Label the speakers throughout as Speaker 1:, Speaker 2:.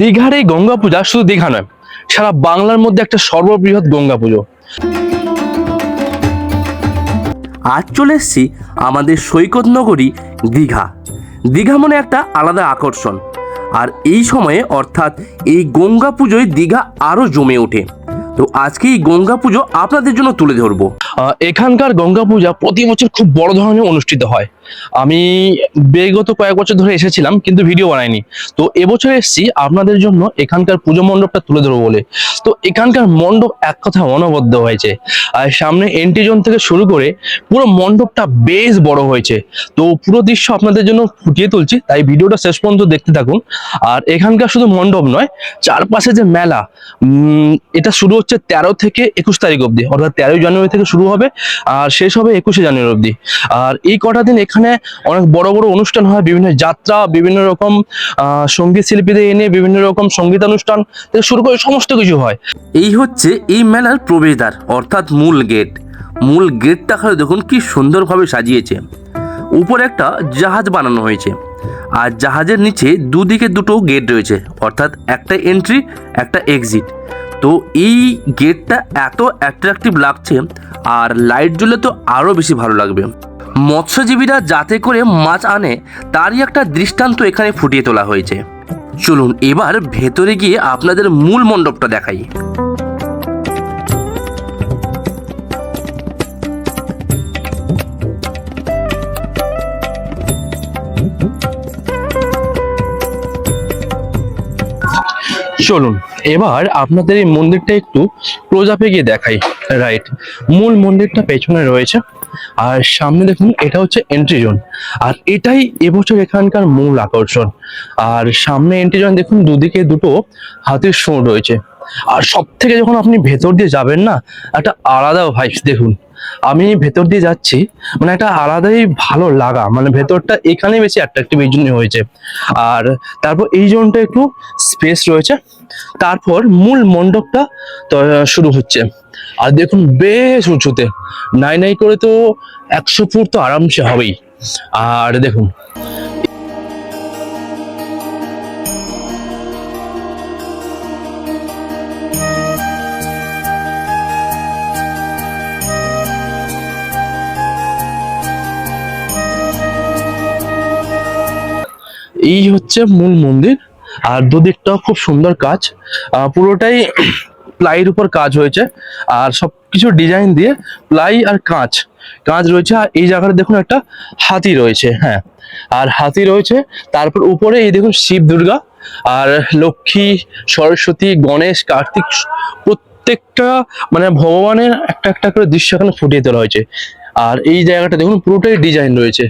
Speaker 1: দীঘার এই গঙ্গা পূজা শুধু দীঘা নয়, সারা বাংলার মধ্যে একটা সর্ববৃহৎ গঙ্গা পুজো।
Speaker 2: আজ চলে এসছি আমাদের সৈকত নগরী দীঘা। দীঘা মনে একটা আলাদা আকর্ষণ। আর এই সময়ে অর্থাৎ এই গঙ্গা পুজোয় দীঘা আরও জমে ওঠে। তো আজকে এই গঙ্গা পুজো আপনাদের জন্য তুলে ধরবো।
Speaker 1: এখানকার গঙ্গা পূজা প্রতি বছর খুব বড় ধরনের অনুষ্ঠিত হয়। আমি বিগত কয়েক বছর ধরে এসেছিলাম, কিন্তু ভিডিও বানাইনি। তো এবছর এসেছি আপনাদের জন্য এখানকার পুজো মণ্ডপটা তুলে ধরবো বলে। তো এখানকার মণ্ডপ এক কথা অনবদ্য হয়েছে। আর সামনে এন্ট্রি জোন থেকে শুরু করে পুরো মণ্ডপটা বেশ বড় হয়েছে। তো পুরো দৃশ্য আপনাদের জন্য ফুটিয়ে তুলছি, তাই ভিডিওটা শেষ পর্যন্ত দেখতে থাকুন। আর এখানকার শুধু মণ্ডপ নয়, চারপাশে যে মেলা এটা শুরু হচ্ছে তেরো থেকে একুশ তারিখ অবধি, অর্থাৎ তেরোই জানুয়ারি থেকে শুরু হবে আর শেষ হবে একুশে জানুয়ারি অবধি। আর এই কটা দিন এখানে অনেক বড় বড় অনুষ্ঠান হয়, বিভিন্ন যাত্রা, বিভিন্ন রকম সংগীত শিল্পীদের এনে বিভিন্ন রকম সঙ্গীতানুষ্ঠান থেকে শুরু করে সমস্ত কিছু হয়।
Speaker 2: এই হচ্ছে এই মেলার প্রবেশদ্বার, অর্থাৎ মূল গেট। মূল গেটটা খালি দেখুন কি সুন্দরভাবে সাজিয়েছে। উপরে একটা জাহাজ বানানো হয়েছে আর জাহাজের নিচে দুদিকে দুটো গেট রয়েছে, অর্থাৎ একটা এন্ট্রি একটা এক্সিট তো এই গেটটা এত অ্যাট্রাকটিভ লাগছে আর লাইট জ্বলে তো আরও বেশি ভালো লাগবে। মৎস্যজীবীরা যাতে করে মাছ আনে, তারই একটা দৃষ্টান্ত এখানে ফুটিয়ে তোলা হয়েছে। চলুন এবার ভেতরে গিয়ে আপনাদের মূল মণ্ডপটা দেখাই।
Speaker 1: চলুন, এবার আপনাদের এই মন্দিরটা একটু ক্লোজআপে গিয়ে দেখাই। রাইট মূল মন্দিরটা পেছনে রয়েছে। আর সামনে দেখুন, এটা হচ্ছে এন্ট্রি জোন আর এটাই এবছর এখানকার মূল আকর্ষণ। আর সামনে এন্ট্রি জোন দেখুন, দুদিকে দুটো হাতির সুর রয়েছে। আর সব থেকে যখন আপনি ভেতর দিয়ে যাবেন না, একটা আলাদা ভাইবস দেখুন। আমি ভেতর দিয়ে যাচ্ছি মানে একটা আলাদাই ভালো লাগা মানে ভেতরটা এখানে বেশি অ্যাট্রাকটিভ এই জন্য হয়েছে। আর তারপর এই জোনটা একটু স্পেস রয়েছে, তারপর মূল মণ্ডপটা শুরু হচ্ছে। আর দেখুন বেশ উঁচুতে, নাই নাই করে তো একশো ফুট তো আরামসে হবেই। আর দেখুন এই হচ্ছে মূল মন্দির। আর দুদিকটাও খুব সুন্দর কাজ। পুরোটাই প্লাইয়ের উপর কাজ হয়েছে। আর সবকিছু ডিজাইন দিয়ে প্লাই আর কাঁচ। কাঁচ রয়েছে। আর এই জায়গাটা দেখুন একটা হাতি রয়েছে হ্যাঁ। আর হাতি রয়েছে। তারপর উপরে এই দেখুন শিব দুর্গা। আর লক্ষ্মী, সরস্বতী, গণেশ, কার্তিক প্রত্যেকটা মানে ভগবানের একটা একটা করে দৃশ্য এখানে ফুটিয়ে তোলা হয়েছে। আর এই জায়গাটা দেখুন পুরোটাই ডিজাইন রয়েছে।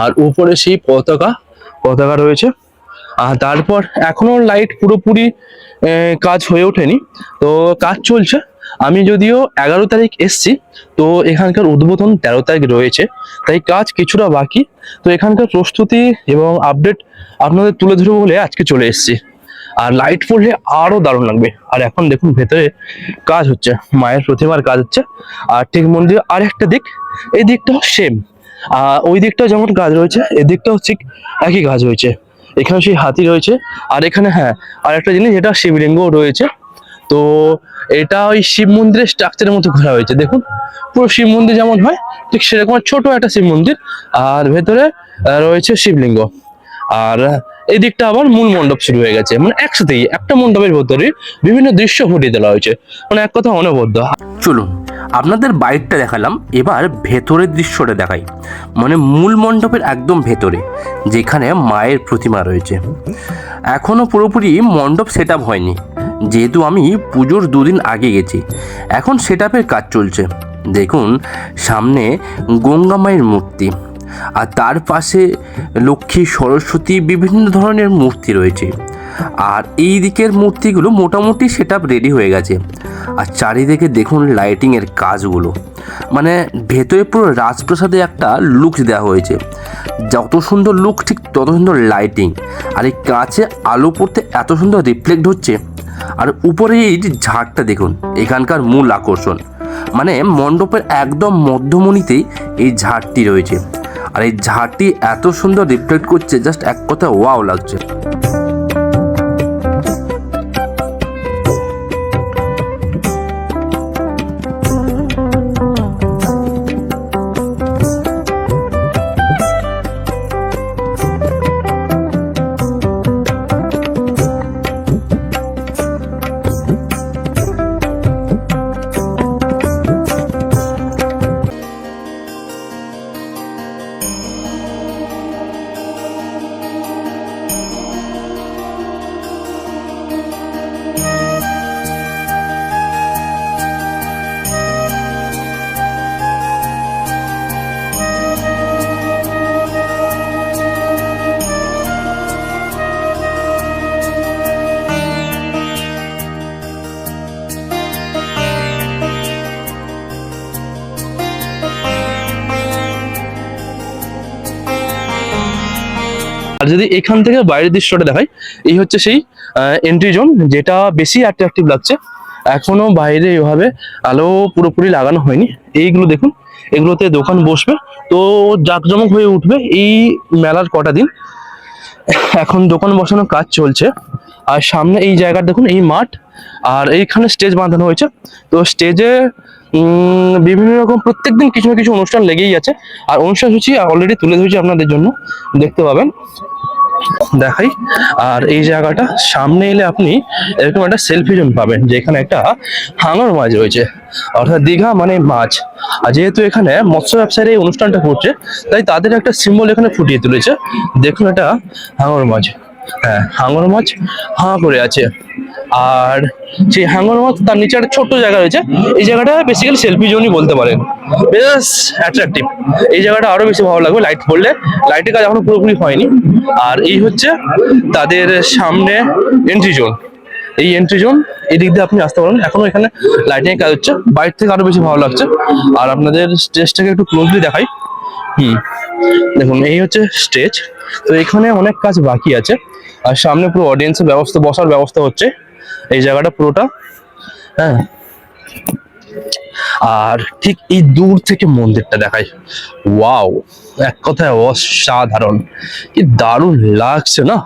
Speaker 1: আর উপরে সেই পতাকা পতাকা রয়েছে। আর তারপর এখনও লাইট পুরোপুরি কাজ হয়ে ওঠেনি। তো কাজ চলছে। আমি যদিও এগারো তারিখ এসছি, তো এখানকার উদ্বোধন তেরো তারিখ রয়েছে। তাই কাজ কিছুটা বাকি। তো এখানকার প্রস্তুতি এবং আপডেট আপনাদের তুলে ধরবো বলে আজকে চলে এসেছি। আর লাইট পড়লে আরও দারুণ লাগবে। আর এখন দেখুন ভেতরে কাজ হচ্ছে, মায়ের প্রতিমার কাজ হচ্ছে। আর ঠিক মন্দির আর একটা দিক, এই দিকটাও সেম ওই দিকটাও যেমন গাছ রয়েছে এদিকটাও ঠিক একই গাছ রয়েছে। এখানে সেই হাতি রয়েছে। আর এখানে হ্যাঁ আর একটা জিনিস যেটা শিবলিঙ্গ রয়েছে। তো এটা ওই শিব মন্দিরের স্ট্রাকচারের মতো ঘোরা হয়েছে। দেখুন, পুরো শিব মন্দির যেমন হয়, ঠিক সেরকম ছোট একটা শিব মন্দির। আর ভেতরে রয়েছে শিবলিঙ্গ। আর এই দিকটা আবার মূল মণ্ডপ শুরু হয়ে গেছে। মানে একসাথেই, একটা মণ্ডপের ভেতরে বিভিন্ন দৃশ্য ফুটিয়ে তোলা হয়েছে। মানে এক কথা অনবদ্য।
Speaker 2: চলুন আপনাদের বাইরটা দেখালাম, এবার ভেতরের দৃশ্যটা দেখাই। মানে মূল মণ্ডপের একদম ভেতরে, যেখানে মায়ের প্রতিমা রয়েছে। এখনও পুরোপুরি মণ্ডপ সেট হয়নি, যেহেতু আমি পুজোর দুদিন আগে গেছি। এখন সেট কাজ চলছে। দেখুন, সামনে গঙ্গা মায়ের মূর্তি, আর তার পাশে লক্ষ্মী, সরস্বতী, বিভিন্ন ধরনের মূর্তি রয়েছে। আর এই দিকের মূর্তিগুলো মোটামুটি সেট রেডি হয়ে গেছে। আর চারিদিকে দেখুন লাইটিংয়ের কাজগুলো। মানে ভেতরে পুরো রাজপ্রাসাদে একটা লুক দেওয়া হয়েছে। যত সুন্দর লুক ঠিক তত সুন্দর লাইটিং আর এই কাছে আলো পড়তে এত সুন্দর রিফ্লেক্ট হচ্ছে। আর উপরে এই ঝাড়টা দেখুন, এখানকার মূল আকর্ষণ। মানে মণ্ডপের একদম মধ্যমণিতেই এই ঝাড়টি রয়েছে। আর এই ঝাড়টি এত সুন্দর রিফ্লেক্ট করছে জাস্ট এক কথা ওয়াও লাগছে। Thank you.
Speaker 1: যদি এখান থেকে বাইরের দৃশ্যটা দেখাই, এই হচ্ছে সেই এন্ট্রি জোন যেটা বেশি অ্যাট্রাকটিভ লাগছে। এখনও বাইরে এভাবে আলো পুরোপুরি লাগানো হয়নি। এইগুলো দেখুন, এগুলোতে দোকান বসবে। তো জাঁকজমক হয়ে উঠবে এই মেলার কটা দিন। এখন দোকান বসানোর কাজ চলছে। আর সামনে এই জায়গাটা দেখুন, এই মাঠ। আর এইখানে স্টেজ বাঁধানো হয়েছে। তো স্টেজে বিভিন্ন রকম প্রত্যেকদিন কিছু না কিছু অনুষ্ঠান লেগেই আছে। আর অনুষ্ঠান সূচি অলরেডি তুলে ধরেছি আপনাদের জন্য, দেখতে পাবেন। দেখাই। আর এই জায়গাটা, সামনে এলে আপনি এরকম একটা সেলফি জোন পাবেন, যেখানে একটা হাঙর মাছ রয়েছে। অর্থাৎ দীঘা মানে মাছ। আর যেহেতু এখানে মৎস্য ব্যবসায়ীর এই অনুষ্ঠানটা করছে, তাই তাদের একটা সিম্বল এখানে ফুটিয়ে তুলেছে। দেখুন এটা হাঙর মাছ। হ্যাঁ হাঙর মাছ হাঁ করে আছে। আর সেই হাঙর মাছ তার নিচে একটা ছোট্ট জায়গা রয়েছে। এই জায়গাটা বেসিক্যালি সেলফি জোনই বলতে পারেন। বেশ অ্যাট্রাকটিভ এই জায়গাটা আরও বেশি ভালো লাগবে লাইট পড়লে লাইটের কাজ এখনও পুরোপুরি হয়নি। আর এই হচ্ছে তাদের সামনে এন্ট্রি জোন এই এন্ট্রি জোন এদিক দিয়ে আপনি আসতে পারেন এখনও এখানে লাইটিং কাজ হচ্ছে। বাইরে থেকে আরও বেশি ভালো লাগছে। আর আপনাদের স্টেজটাকে একটু ক্লোজলি দেখাই। হুম। দেখুন, এই হচ্ছে স্টেজ তো এখানে অনেক কাজ বাকি আছে। আর সামনে পুরো অডিয়েন্সের ব্যবস্থা, বসার ব্যবস্থা হচ্ছে। এই জায়গাটা পুরোটা হ্যাঁ। আর ঠিক এই দূর থেকে মন্দিরটা দেখাই। ওয়াও, এক কথায় অসাধারণ। কি দারুণ লাগছে না?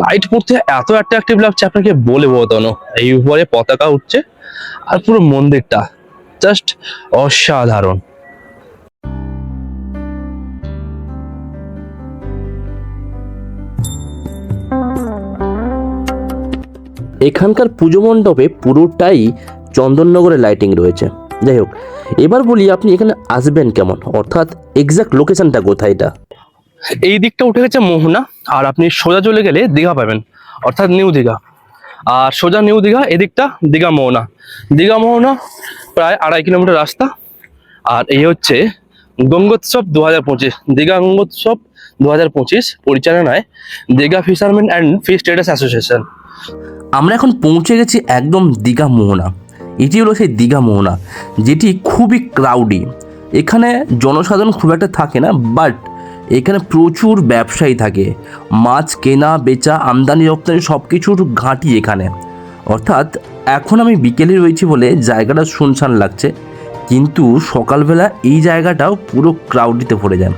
Speaker 1: লাইট পড়তে এত অ্যাট্রাকটিভ লাগছে আপনাকে বলে বোঝানো। এই উপরে পতাকা উঠছে, আর পুরো মন্দিরটা জাস্ট অসাধারণ।
Speaker 2: এখানকার পুজো মণ্ডপে পুরোটাই চন্দননগরে লাইটিং রয়েছে। যাই হোক, এবার বলি আপনি এখানে আসবেন কেমন? অর্থাৎ এক্সাক্ট লোকেশনটা কোথায় এটা?
Speaker 1: এই দিকটা উঠে গেছে মোহনা, আর আপনি সোজা চলে গেলে দীঘা পাবেন, অর্থাৎ নিউ দীঘা। আর সোজা নিউ দীঘা, এদিকটা দীঘা মোহনা। দীঘা মোহনা প্রায় আড়াই কিলোমিটার রাস্তা, আর এই হচ্ছে গঙ্গোৎসব দু হাজার পঁচিশ। দীঘা গঙ্গোৎসব দু হাজার পঁচিশ পরিচালনায় Digha fisherman and fish traders association
Speaker 2: আমরা এখন পৌঁছে গেছি একদম দীঘা মোহনা। এটি হলো সেই দীঘা মোহনা, যেটি খুবই ক্রাউডি এখানে জনসাধারণ খুব একটা থাকে না বাট এখানে প্রচুর ব্যবসায়ী থাকে। মাছ কেনা, বেচা, আমদানি, রপ্তানি সব কিছুর ঘাঁটি এখানে। অর্থাৎ এখন আমি বিকেলে রয়েছি বলে জায়গাটা শুনশান লাগছে, কিন্তু সকালবেলা এই জায়গাটাও পুরো ক্রাউডিতে ভরে যায়।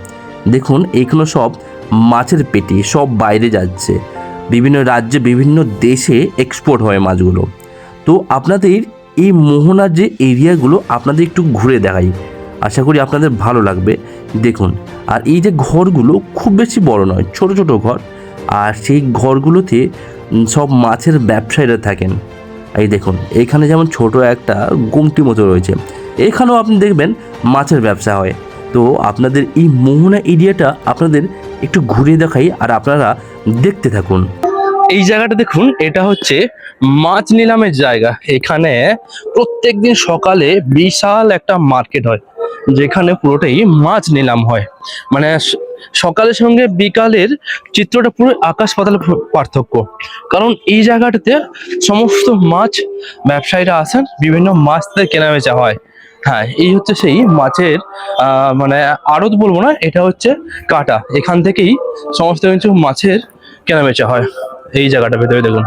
Speaker 2: দেখুন এখানে সব মাছের পেটি, সব বাইরে যাচ্ছে। বিভিন্ন রাজ্যে, বিভিন্ন দেশে এক্সপোর্ট হয় মাছগুলো। তো আপনাদের এই মোহনার যে এরিয়াগুলো আপনাদের একটু ঘুরে দেখাই। আশা করি আপনাদের ভালো লাগবে। দেখুন, আর এই যে ঘরগুলো খুব বেশি বড় নয়, ছোট ছোট ঘর। আর সেই ঘরগুলোতে সব মাছের ব্যবসায়ীরা থাকেন। এই দেখুন, এখানে যেমন ছোট একটা গুমটি মতো রয়েছে। এখানেও আপনি দেখবেন মাছের ব্যবসা হয়। তো আপনাদের এই মোহনা এরিয়াটা আপনাদের একটু ঘুরে দেখাই আর আপনারা দেখতে থাকুন।
Speaker 1: এই জায়গাটা দেখুন, এটা হচ্ছে মাছ নিলামের জায়গা। এখানে প্রত্যেকদিন সকালে বিশাল একটা মার্কেট হয়, যেখানে পুরোটাই মাছ নিলাম হয়। মানে সকালের সঙ্গে বিকালের চিত্রটা পুরো আকাশ পাতাল পার্থক্য। কারণ এই জায়গাটাতে সমস্ত মাছ ব্যবসায়ীরা আসেন, বিভিন্ন মাছ তাদের কেনা বেচা হয়। হ্যাঁ এই হচ্ছে সেই মাছের মানে আড়ত বলব না, এটা হচ্ছে কাটা। এখান থেকেই সমস্ত কিছু মাছের কেনা বেচা হয়। এই জায়গাটা ভেতরে দেখুন।